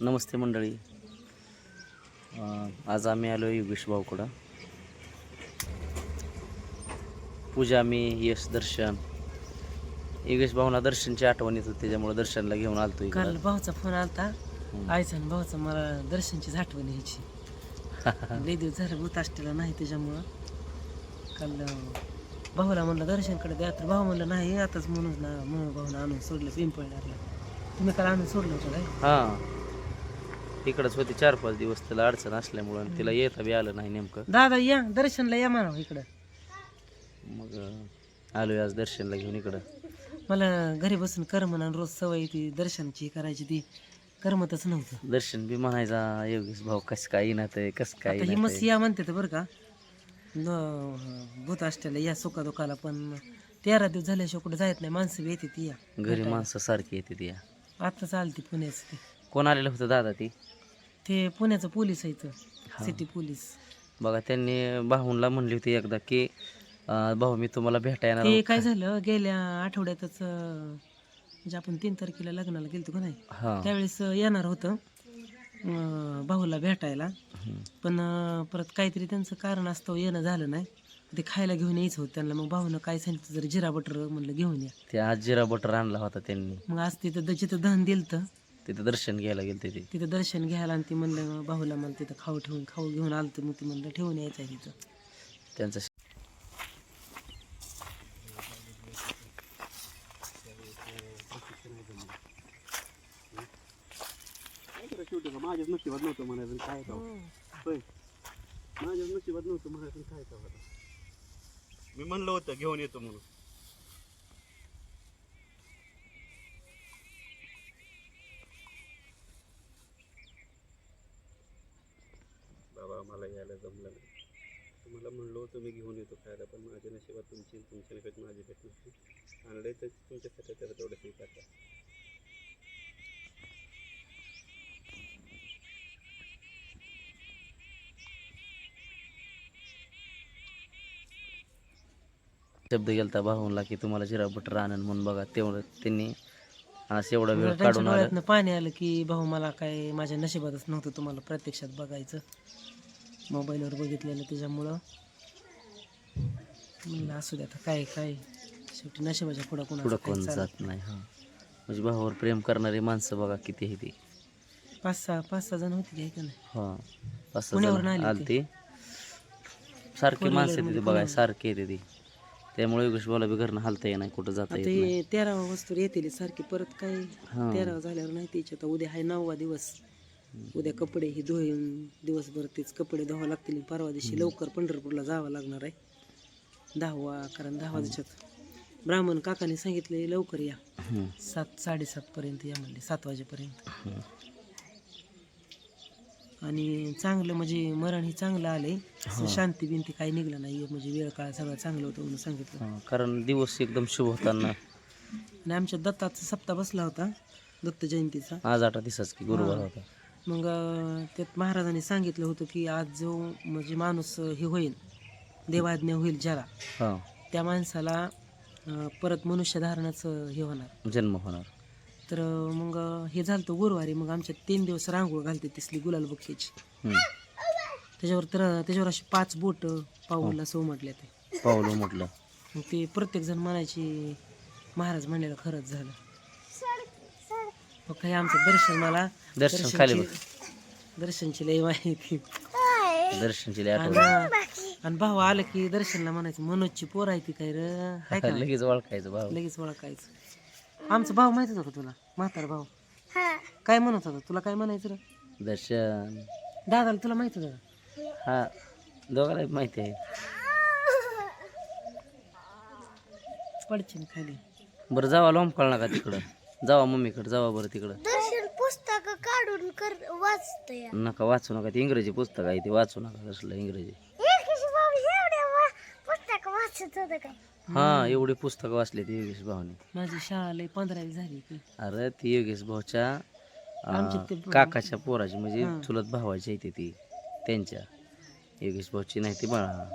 नमस्ते मंडळी. आज आम्ही आलो योगेश भाऊकडं. पूजा मी यश दर्शन. योगेश भाऊना दर्शनची आठवण येत होती त्याच्यामुळे दर्शनला घेऊन आलतो काल इकडं भाऊचा फोन आलता. आईचा आणि भाऊचा मला दर्शनचीच आठवण यायची. लई दिवस झालं भूत असलेला नाही त्याच्यामुळं. काल अं, भाऊला म्हणलं दर्शनकडे द्या. तर भाऊ म्हणलं नाही आताच म्हणून ना म्हणून भाऊला आणून सोडलं पिंपळणारला तुम्ही काल आणून सोडलं होतं काय? हां. इकडंच होती चार पाच दिवस त्याला अडचण असल्यामुळं आणि तिला येता बी आलं नाही नेमकं. दादा या दर्शनला या म्हणा इकडं. मग अं, आलोय आज दर्शनला घेऊन इकडं. मला घरी बसून करमन रोज सवय ती दर्शनची करायची ती. करमतच नव्हतं. दर्शन बी म्हणायचा योगेश भाऊ कसं काय येणार कसं काय आता ही मस्त या म्हणते तर बरं का. न- भूत असलेलं या सुका दुखाला पण तेरा दिवस झाल्याशिवाय कुठे जायत नाही माणसं बी येते ती या. घरी माणसं सारखी येते ती आता चालते पुण्याचं ते. कोण आलेलं होतं दादा ती? ते पुण्याचं पोलीस आहे इथं सिटी पोलीस. बघा त्यांनी भाऊंला म्हणली होती एकदा की अं, भाऊ मी तुम्हाला भेटायला ते काय झालं गेल्या आठवड्यातच अं, म्हणजे आपण तीन तारखेला लग्नाला गेलतो का नाही? हा. त्यावेळेस अं, येणार होतं अं, भाऊला भेटायला. हम्म. पण अं, परत काहीतरी त्यांचं कारण असतं येणं झालं नाही. ते खायला घेऊन यायचं होतं त्यांना मग भाऊनं काय सांगितलं जर जिरा बटर म्हणलं घेऊन या. ते आज जिरा बटर आणला होता त्यांनी. मग आज तिथं द- जिथं दहन दिलं तर तिथं दर्शन घ्यायला गेलते ते. तिथं दर्शन घ्यायला आणि ती म्हणलं भाऊला मला तिथं खाऊ ठेवून खाऊ घेऊन आलं तर मग ती म्हणलं ठेवून यायचं आहे तिथं त्यांचं माझ्याच नशिबात नव्हतं म्हणायचं काय का होय माझ्याच नशिबात नव्हतं म्हणायचं काय का मी म्हणलं होतं घेऊन येतो म्हणून बाबा मला यायला जमलं नाही. तुम्हाला म्हणलं होतं मी घेऊन येतो खायला पण माझ्या नशिबात तुमची तुमच्या नशिबात माझी भेट नसते आणलंय तर तुमच्यासाठी त्याला तेवढं स्वीकारता शब्द गेलता भाऊंला की तुम्हाला जिरा बटर आणन म्हणून बघा. तेवढं त्यांनी आज एवढा वेळ काढून आलं. पाणी आलं की भाऊ मला काय माझ्या नशिबातच नव्हतं तुम्हाला प्रत्यक्षात बघायचं. मोबाईलवर बघितलेलं त्याच्यामुळं. म्हणलं असू द्या आता काय काय? शेवटी नशिबाच्या पुढं पुढं कोण काय जात नाही हा. म्हणजे भावावर प्रेम करणारी माणसं बघा किती आहे ती. पाच सहा पाच सहा जण होते की आहे का नाही? हा असं पुण्यावरून आली आलती. सारखी Four माणसं येते मध्ये बघाय सारखी येते ती त्यामुळे योगेश भाऊला बी घरनं हालता नाही कुठं जाता आता येत नाही. हे तेरावा वस्तू येतील सारखी परत काय? हा. तेरावा झाल्यावर नाही आता उद्या आहे नववा दिवस. उद्या कपडे ही धुवून दिवसभर तेच कपडे धुवा लागतील परवा दिवशी लवकर पंढरपूरला जावं लागणार आहे. दहावा कारण दहावा दिवसात. ब्राह्मण काकाने सांगितले लवकर या. सात साडेसात पर्यंत या म्हणले सात वाजेपर्यंत. आणि चांगलं म्हणजे मरण हे चांगलं असं शांती बिंती काही निघलं नाही. म्हणजे वेळ काळ सगळं चांगलं होतं म्हणून सांगितलं. कारण दिवस एकदम शुभ होताना. आणि आमच्या दत्ताचा सप्ताह बसला होता. दत्त जयंतीचा. आज आठ दिवसाच की गुरुवार होता. मग त्यात महाराजांनी सांगितलं होतं की आज जो म्हणजे माणूस हे होईल देवाज्ञा होईल ज्याला हा. त्या माणसाला अं, परत मनुष्य धारणाचं हे होणार. जन्म होणार. तर मग हे झालं गुरुवारी मग आमच्या तीन दिवस रांगोळ घालते तिसली गुलाल बक्क्याची हम्म. त्याच्यावर तर त्याच्यावर अशी पाच बोट पाऊलला सो म्हटले ते पावलं म्हटलं मग ते प्रत्येक जण म्हणायची महाराज म्हणलेलं खरंच झालं. मग काही आमचं दर्शन मला. दर्शन खाली दर्शनची- दर्शनची लई माहिती. दर्शनची लय आणि आठवण. आणि भाऊ आलं की दर्शनला म्हणायचं मनोजची पोर आहे ती काय र? हाय का लगेच ओळखायचं भाऊ. लगेच ओळखायचं. आमचा भाऊ माहीत होता का तुला? म्हातारा भाऊ. काय म्हणत होता? तुला काय म्हणायचं रे? दर्शन. दादाला तुला माहीत होतं का? हा दोघांना बी माहिती आहे. पडचिन खाली. बरं जावा लोंबकळ नका तिकडं? जावा मम्मीकडं जावा बरं तिकडं. दर्शन पुस्तक काढून कर वाचतोय नका वाचू नका ते इंग्रजी पुस्तक आहे ते वाचू नका कसलं इंग्रजी. पुस्तक वाचत होत काय हा एवढी पुस्तकं वाचली ती योगेश भाऊने. माझी शाळा लई पंधरावी झाली की. अरे ती योगेश भाऊच्या अं, आमच्या ते काकाच्या पोराची म्हणजे हा. चुलत भावाची आहे ती त्यांच्या. योगेश भाऊची नाही ती बाळा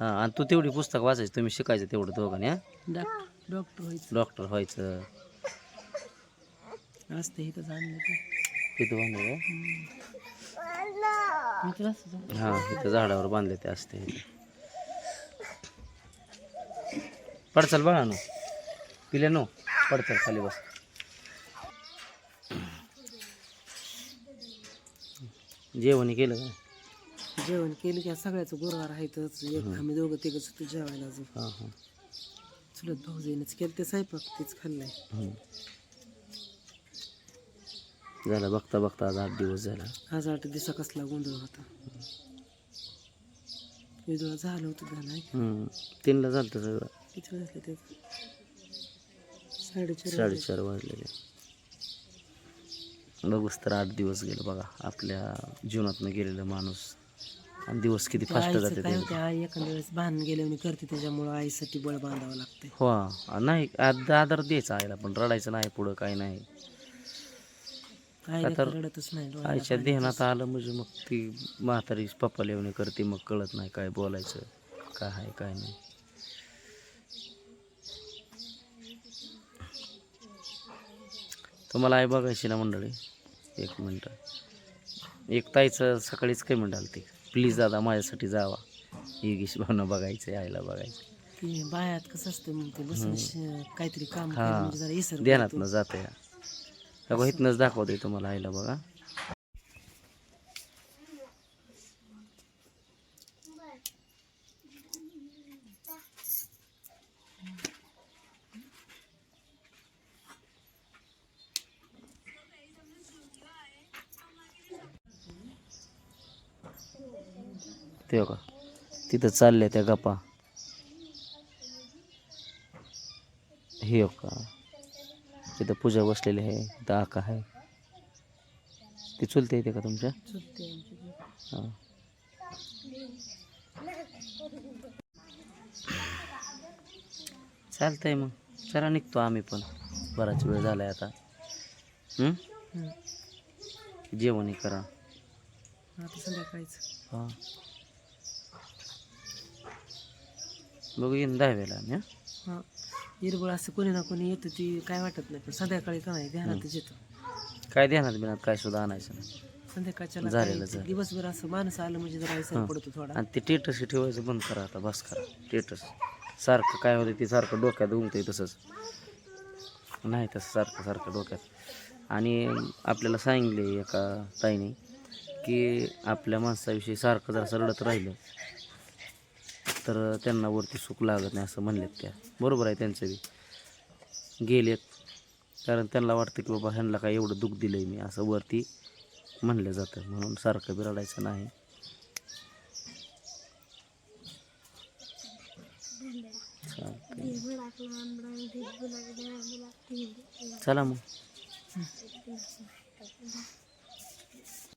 हा आणि तू तेवढी पुस्तक वाचायची तुम्ही शिकायचं तेवढं दोघांनी हा. डॉक्टर डॉक्टर व्हायचं. डॉक्टर व्हायचं. असते इथंच आणलं ते तिथं बांधले मी तुला. हा इथं झाडावर बांधले ते असते इथं. पडचाल बघा नो. पिले नो पडचाल खाली बस. जेवण केलं का? जेवण केलं की सगळ्याचं गुरुवार आहेतच एक आम्ही दोघं तिघच होतो जेवायला अजून हां हां. चुलत भाऊ जाईनच केलं ते स्वयंपाक तेच खाल्लंय. झालं बघता बघता आज आठ दिवस झाला. आज आठ दिवसा कसला गोंधळ होता. विधवा झालं होतं झालं हम्म. तीनला झालं सगळं. किती साडेचार वाजले. साडेचार वाजलेले बघूच तर आठ दिवस गेलं बघा आपल्या जीवनातनं गेलेलं माणूस. आणि दिवस किती फास्ट आईचं जाते काय ते. होते आई एखाद्या वेळेस भान गेल्याने करते त्याच्यामुळं आईसाठी बळ बांधावं लागतंय. हो नाही आद- आदर द्यायचा आईला पण रडायचं नाही पुढं काही नाही. आता तर रडतच नाही डोळ्याला आईच्या पाणी. ध्यानात आलं म्हणजे मग ती म्हातारी पप्पा लेवणे करते मग कळत नाही काय बोलायचं काय आहे काय नाही. तुम्हाला आई बघायची ना मंडळी? एक मिनटं. एक ताईचं सकाळीच काय म्हणाल ते प्लीज दादा माझ्यासाठी जावा. योगेश भावना बघायचं आईला बघायचं. ती बायात कसं असतं मग ते बसून श- काहीतरी काम. केलं म्हणजे जरा इसर जाते या बघा इथनंच दाखवतोय तुम्हाला आईला बघा. ते हो का तिथं चालल्या त्या गप्पा. हे हो का तिथं पूजा बसलेली आहे तिथं आका आहे. ती चुलते येते का तुमच्या? चुलते. हां. चालतंय मग. चला निघतो आम्ही पण. बराच वेळ झालाय आता. हं? हम्म. जेवणही करा. आता संध्याकाळीच. हां. बघू येईन दहाव्याला आम्ही हं? हिरबळ असं कोणी ना कोणी येतं ती काय वाटत नाही पण संध्याकाळी का नाही ध्यानातच येतं. काय देणार बिनात काय सुद्धा आणायचं नाही. संध्याकाळच्या झालेलं काय दिवसभर असं माणूस आलं म्हणजे जरा विसर पडतो थोडा. आणि ते टेटस ठेवायचं बंद करा आता बस करा. टेटस सारखं काय होतं ते सारखं डोक्यात घुमतंय तसंच. नाही तसं सारखं सारखं डोक्यात. आणि आपल्याला सांगितले एका ताईने की आपल्या माणसाविषयी सारखं जर असं रडत राहिलं. तर त्यांना वरती सुख लागत नाही असं म्हणलेत त्या. बरोबर आहे त्यांचं बी. गेलेत. कारण त्यांना वाटतं की बाबा ह्यांना काय एवढं दुःख दिलं आहे मी असं वरती म्हणलं जातं. म्हणून सारखं बी रडायचं नाही चला मग.